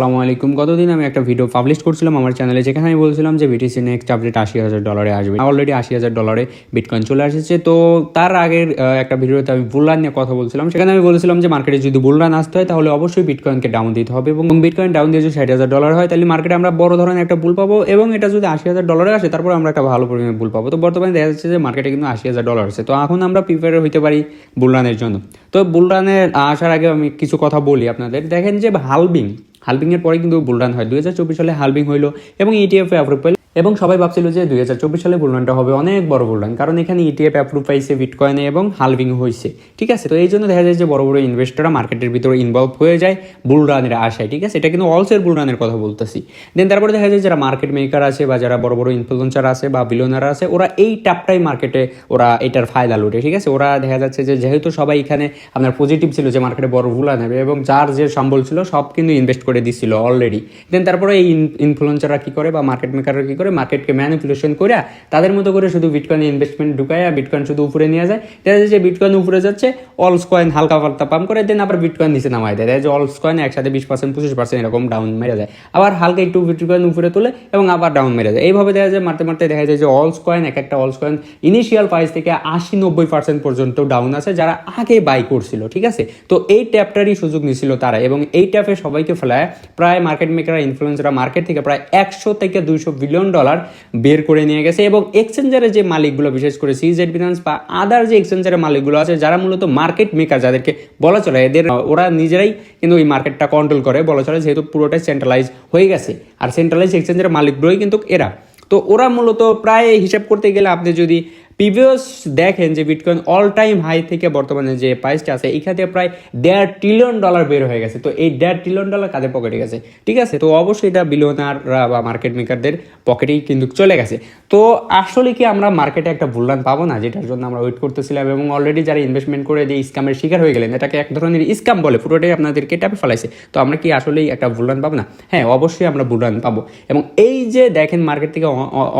আসসালামু আলাইকুম। গতদিন আমি একটা ভিডিও পাবলিশ করছিলাম আমার চ্যানেলে যেখানে আমি বলছিলাম যে বিটিসি নেক্সট আপডেট আশি হাজার ডলারে আসবে। অলরেডি আশি হাজার ডলারে বিটকয়েন চলে আসছে। তো তার আগের একটা ভিডিওতে আমি বুলরান নিয়ে কথা বলছিলাম। সেখানে আমি বলেছিলাম যে মার্কেটে যদি বুলরান আসতে হয়, তাহলে অবশ্যই বিটকয়েনকে ডাউন দিতে হবে। এবং বিটকয়েন ডাউন দিয়ে যদি ষাট হাজার ডলার হয়, তাহলে মার্কেটে আমরা বড় ধরনের একটা বুল পাবো। এবং এটা যদি আশি হাজার ডলারে আসে, তারপর আমরা একটা ভালো পরিমাণে বুল পাবো। তো বর্তমানে দেখা যাচ্ছে যে মার্কেটে কিন্তু আশি হাজার ডলার আছে তো এখন আমরা প্রিপেয়ার হইতে পারি বুলরানের জন্য। তো বুলরানের আসার আগে আমি কিছু কথা বলি আপনাদের। দেখেন যে হালবিং হালবিং এর পরে কিন্তু বুলরান হয়। দুই হাজার চব্বিশ সালে হালবিং হইল এবং ইটিএফে ইটিএফ অ্যাপ্রুভ পাইল এবং সবাই ভাবছিল যে দুই হাজার চব্বিশ সালে বুলরানটা হবে অনেক বড় বুলরান কারণ এখানে E ইটিএফ অ্যাপ্রুভ পাইছে বিটকয়েনে এবং হালভিং হয়েছে ঠিক আছে, তো এই জন্য দেখা যায় যে বড় বড় ইনভেস্টররা মার্কেটের ভিতরে ইনভলভ হয়ে যায় বুলরানের আশায়, ঠিক আছে? এটা কিন্তু অলসের বুলরানের কথা বলতেছি। দেন তারপরে দেখা যায় যারা মার্কেট মেকার আছে বা যারা বড় বড় ইনফ্লুয়েন্সার আছে বা বিলিয়নার আছে, ওরা এই ট্যাপটাই মার্কেটে ওরা এটার ফায়দা লুটে, ঠিক আছে? ওরা দেখা যাচ্ছে যে যেহেতু সবাই এখানে আপনার পজিটিভ ছিল যে মার্কেটে বড় বুলা নেবে এবং যার যে সম্বল ছিল সব কিন্তু ইনভেস্ট করে দিচ্ছিল অলরেডি দেন তারপরে এই ইনফ্লুয়েন্সাররা কী করে বা মার্কেট মেকাররা কি করে মার্কেটকে ম্যানিপুলেশন করে তাদের মতো করে শুধু বিটকয়েন ইনভেস্টমেন্ট ঢুকায় বিটকয়েন শুধু উপরে নিয়ে যায়। দেখা যায় যে বিটকয়েন উপরে যাচ্ছে অলস কয়েন হালকা পাল্টা পাম্প করে দেন আবার বিটকয়েন নিচে নামায় দেয়। দেখা যায় অলস কয়েন একসাথে বিশ পার্সেন্ট পঁচিশ পার্সেন্ট এরকম ডাউন মেরে যায় আবার হালকা একটু বিটকয়েন উপরে তোলে এবং আবার ডাউন মেরে যায় এইভাবে দেখা যায়, মারতে মারতে দেখা যায় যে অলস কয়েন এক একটা অলস কয়েন ইনিশিয়াল প্রাইস থেকে আশি নব্বই পার্সেন্ট পর্যন্ত ডাউন আছে, যারা আগে বাই করছিল, ঠিক আছে? তো এই ট্যাপটারই সুযোগ নিছিল তারা এবং এই ট্যাপে সবাইকে ফেলায়। প্রায় মার্কেট মেকাররা ইনফ্লুয়েন্সাররা মার্কেট থেকে প্রায় একশো থেকে দুইশো বিলিয়ন ডলার বের করে নিয়ে গেছে এবং এক্সচেঞ্জারের যে মালিকগুলো, বিশেষ করে সিজেড ফিনান্স বা আদার যে এক্সচেঞ্জারের মালিকগুলো আছে, যারা মূলত মার্কেট মেকার যাদেরকে বলা চলে, এদের, ওরা নিজেরাই কিন্তু ওই মার্কেটটা কন্ট্রোল করে, বলা চলে, যেহেতু পুরোটাই সেন্ট্রালাইজ হয়ে গেছে। আর সেন্ট্রালাইজ এক্সচেঞ্জের মালিকগুলোই কিন্তু এরা। তো ওরা মূলত প্রায় হিসাব করতে গেলে আপনি যদি প্রিভিয়াস দেখেন যে বিটকয়েন অল টাইম হাই থেকে বর্তমানে যে প্রাইসটা আছে, এখান প্রায় দেড় ট্রিলিয়ন ডলার বের হয়ে গেছে। তো এই দেড় ট্রিলিয়ন ডলার কাদের পকেটে গেছে? ঠিক আছে? তো অবশ্যই এটা বিলিয়নাররা বা মার্কেট মেকারদের পকেটেই কিন্তু চলে গেছে। তো আসলে কি আমরা মার্কেটে একটা ভুলরান পাবো না? যেটার জন্য আমরা ওয়েট করতেছিলাম এবং অলরেডি যারা ইনভেস্টমেন্ট করে দিয়ে স্ক্যামের শিকার হয়ে গেলেন, এটাকে এক ধরনের স্ক্যাম বলে, পুরোটাই আপনাদেরকে টাপে ফেলাইছে। তো আমরা কি আসলেই একটা ভুলরান পাবো না? হ্যাঁ অবশ্যই আমরা ভুলরান পাবো। এবং এই যে দেখেন মার্কেট থেকে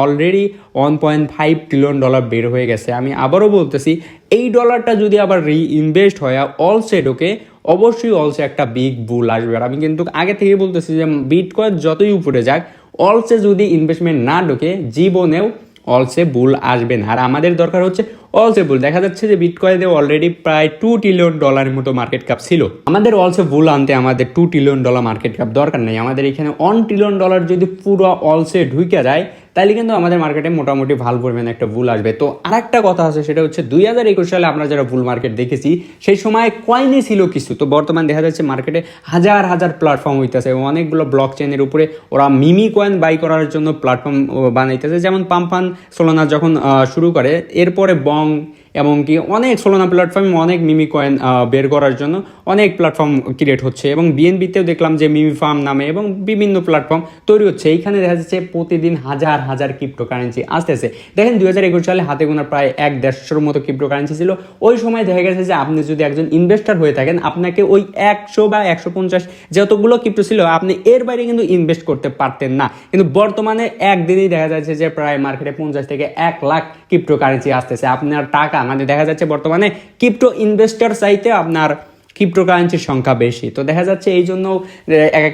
already one point five trillion dollar বের হয়ে গেছে। আমি আবারও বলতেছি, এই ডলারটা যদি আবার রি ইনভেস্ট হয় অল সেডোকে অবশ্যই অলসে একটা বিগ বুল আসবে। আর আমি কিন্তু আগে থেকে বলতেছি যে বিটকয়েন যতই উপরে যাক অলসে যদি ইনভেস্টমেন্ট না ঢোকে, জীবনেও অলসে বুল আসবে না। আর আমাদের দরকার হচ্ছে অলসে বুল দেখা যাচ্ছে যে বিটকয়েনে অলরেডি প্রায় টু ট্রিলিয়ন ডলারের মতো মার্কেট ক্যাপ ছিল। আমাদের অলসে বুল আনতে আমাদের two trillion dollar market cap দরকার নেই। আমাদের এখানে ওয়ান ট্রিলিয়ন ডলার যদি পুরো অলসে ঢুকে যায় তাহলে কিন্তু আমাদের মার্কেটে মোটামুটি ভালো পরিমাণে একটা ভুল আসবে। তো আর একটা কথা আছে, সেটা হচ্ছে দুই হাজার একুশ সালে আমরা যারা ভুল মার্কেট দেখেছি, সেই সময় কয়েনই ছিল কিছু। তো বর্তমান দেখা যাচ্ছে মার্কেটে হাজার হাজার প্ল্যাটফর্ম হইতেছে অনেকগুলো ব্লক চেনের উপরে ওরা মিমি কয়েন বাই করার জন্য প্ল্যাটফর্ম বানাইতেছে। যেমন পাম্পান সোলোনা যখন শুরু করে, এরপরে বং এমনকি অনেক সোলোনা প্ল্যাটফর্মে অনেক মিমি কয়েন বের করার জন্য অনেক প্ল্যাটফর্ম ক্রিয়েট হচ্ছে এবং বিএনবিতেও দেখলাম যে মিমি ফার্ম নামে এবং বিভিন্ন প্ল্যাটফর্ম তৈরি হচ্ছে। এইখানে দেখা যাচ্ছে প্রতিদিন হাজার হাজার ক্রিপ্টো কারেন্সি আসতেছে। দেখেন দুই হাজার একুশ সালে হাতে গোনা প্রায় এক দেড়শোর মতো ক্রিপ্টো কারেন্সি ছিল। ওই সময় দেখা গেছে যে আপনি যদি একজন ইনভেস্টার হয়ে থাকেন, আপনাকে ওই একশো বা একশো পঞ্চাশ যতগুলো ক্রিপ্টো ছিল, আপনি এর বাইরে কিন্তু ইনভেস্ট করতে পারতেন না। কিন্তু বর্তমানে একদিনই দেখা যাচ্ছে যে প্রায় মার্কেটে পঞ্চাশ থেকে এক লাখ ক্রিপ্টো কারেন্সি আসতেছে। আপনার টাকা মানে দেখা যাচ্ছে বর্তমানে ক্রিপ্টো ইনভেস্টার চাইতে আপনার ক্রিপ্টো কারেন্সির সংখ্যা বেশি। তো দেখা যাচ্ছে এই জন্য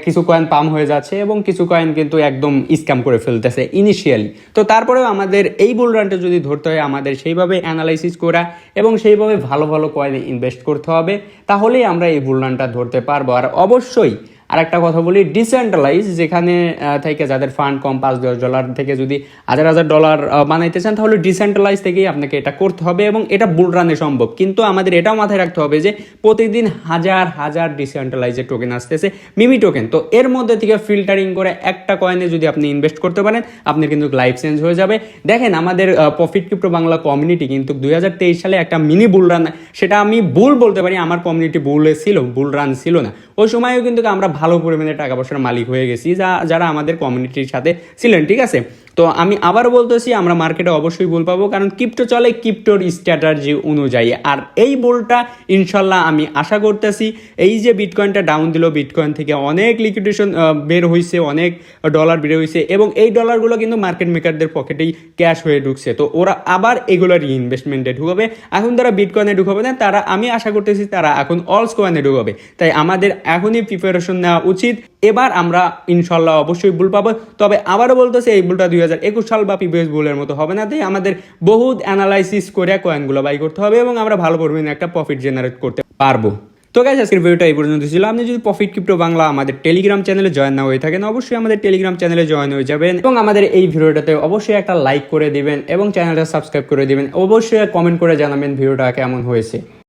কিছু কয়েন পাম হয়ে যাচ্ছে এবং কিছু কয়েন কিন্তু একদম স্ক্যাম করে ফেলতেছে ইনিশিয়ালি তো তারপরেও আমাদের এই বুল রানটা যদি ধরতে হয়, আমাদের সেইভাবে অ্যানালাইসিস করা এবং সেইভাবে ভালো ভালো কয়েনে ইনভেস্ট করতে হবে, তাহলেই আমরা এই বুল রানটা ধরতে পারব। আর অবশ্যই আর একটা কথা বলি ডিসেন্ট্রালাইজ যেখানে থেকে যাদের ফান্ড কম, পাঁচ, দশ ডলার থেকে যদি হাজার হাজার ডলার বানাইতে চান, তাহলে ডিসেন্ট্রালাইজ থেকেই আপনাকে এটা করতে হবে এবং এটা বুল রানে সম্ভব। কিন্তু আমাদের এটাও মাথায় রাখতে হবে যে, প্রতিদিন হাজার হাজার ডিসেন্ট্রালাইজের টোকেন আসতেছে, মিমি টোকেন তো এর মধ্যে থেকে ফিল্টারিং করে একটা কয়েনে যদি আপনি ইনভেস্ট করতে পারেন আপনি কিন্তু লাইফ চেঞ্জ হয়ে যাবে। দেখেন আমাদের প্রফিট ক্রিপ্টো বাংলা কমিউনিটি কিন্তু দু হাজার তেইশ সালে একটা মিনি বুল রান সেটা আমি বুল বলতে পারি, আমার কমিউনিটি বুলে ছিল বুল রান ছিল না। ওই সময়ও কিন্তু আমরা ভালো পরিমাণে টাকা পয়সার মালিক হয়ে গেছি, যা যারা আমাদের কমিউনিটির সাথে ছিলেন, ঠিক আছে? তো আমি আবার বলতেছি, আমরা মার্কেটে অবশ্যই বল পাবো, কারণ ক্রিপ্টো চলে ক্রিপ্টোর স্ট্র্যাটাজি অনুযায়ী। আর এই বলটা ইনশাল্লাহ আমি আশা করতেছি, এই যে বিটকয়েনটা ডাউন দিল বিটকয়েন থেকে অনেক লিকুইডেশন বের হয়েছে অনেক ডলার বের হয়েছে এবং এই ডলারগুলো কিন্তু মার্কেট মেকারদের পকেটেই ক্যাশ হয়ে ঢুকছে। তো ওরা আবার এগুলো রিইনভেস্টমেন্টে ঢুকাবে। এখন তারা বিটকয়েনে ঢুকাবে না, তারা, আমি আশা করতেছি, তারা এখন অলস কয়েনে ঢুকাবে। তাই আমাদের এখনই প্রিপারেশন নেওয়া উচিত। এবার আমরা ইনশাল্লাহ অবশ্যই ভুল পাবো। তবে আবারও বলতেছে, এই ভুলটা দুই একুশ সাল বা প্রিভিয়াস ভুলের মতো হবে না, তাই আমাদের বহুত অ্যানালাইসিস করে কয়েনগুলো বাই করতে হবে এবং আমরা ভালো পরিমাণে একটা প্রফিট জেনারেট করতে পারব। তো গাইজ আজকের ভিডিওটা এই পর্যন্ত ছিল। আপনি যদি প্রফিট ক্রিপ্টো বাংলা আমাদের টেলিগ্রাম চ্যানেলে জয়েন না হয়ে থাকেন, অবশ্যই আমাদের টেলিগ্রাম চ্যানেলে জয়েন হয়ে যাবেন এবং আমাদের এই ভিডিওটাতে অবশ্যই একটা লাইক করে দিবেন এবং চ্যানেলটা সাবস্ক্রাইব করে দিবেন। অবশ্যই কমেন্ট করে জানাবেন ভিডিওটা কেমন হয়েছে।